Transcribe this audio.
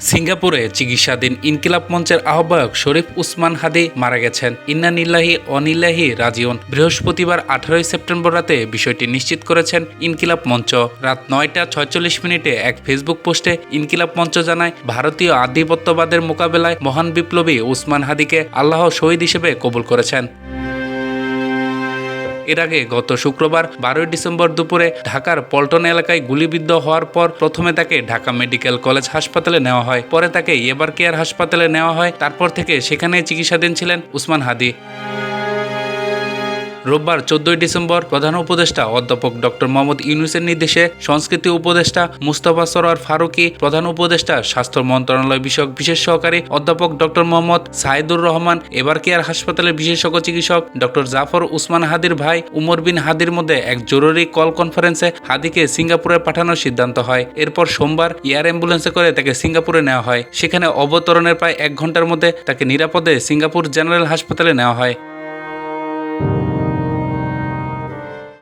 সিঙ্গাপুরে চিকিৎসাধীন ইনকিলাব মঞ্চের আহ্বায়ক শরীফ উসমান হাদি মারা গেছেন। ইন্নানিল্লাহি অনিল্লাহি রাজিউন। বৃহস্পতিবার আঠারোই সেপ্টেম্বর রাতে বিষয়টি নিশ্চিত করেছেন ইনকিলাব মঞ্চ। রাত নয়টা ছয়চল্লিশ মিনিটে এক ফেসবুক পোস্টে ইনকিলাব মঞ্চ জানায়, ভারতীয় আধিপত্যবাদের মোকাবেলায় মহান বিপ্লবী উসমান হাদিকে আল্লাহ শহীদ হিসেবে কবুল করেছেন। এর আগে গত শুক্রবার বারোই ডিসেম্বর দুপুরে ঢাকার পল্টন এলাকায় গুলিবিদ্ধ হওয়ার পর প্রথমে তাকে ঢাকা মেডিকেল কলেজ হাসপাতালে নেওয়া হয়। পরে তাকে এবার কেয়ার হাসপাতালে নেওয়া হয়। তারপর থেকে সেখানে চিকিৎসাধীন ছিলেন উসমান হাদি। রোববার চোদ্দই ডিসেম্বর প্রধান উপদেষ্টা অধ্যাপক ডক্টর মোহাম্মদ ইউনুসের নির্দেশে সংস্কৃতি উপদেষ্টা মুস্তাফা সরোয়ার ফারুকি, প্রধান উপদেষ্টা স্বাস্থ্য মন্ত্রণালয় বিষয়ক বিশেষ সহকারী অধ্যাপক ডক্টর মোহাম্মদ সাইদুর রহমান, এবার কেয়ার হাসপাতালের বিশেষজ্ঞ চিকিৎসক ডক্টর জাফর উসমান হাদির ভাই, উমর বিন হাদির মধ্যে এক জরুরি কল কনফারেন্সে হাদিকে সিঙ্গাপুরে পাঠানোর সিদ্ধান্ত হয়। এরপর সোমবার এয়ার অ্যাম্বুলেন্সে করে তাকে সিঙ্গাপুরে নেওয়া হয়। সেখানে অবতরণের প্রায় এক ঘণ্টার মধ্যে তাকে নিরাপদে সিঙ্গাপুর জেনারেল হাসপাতালে নেওয়া হয়।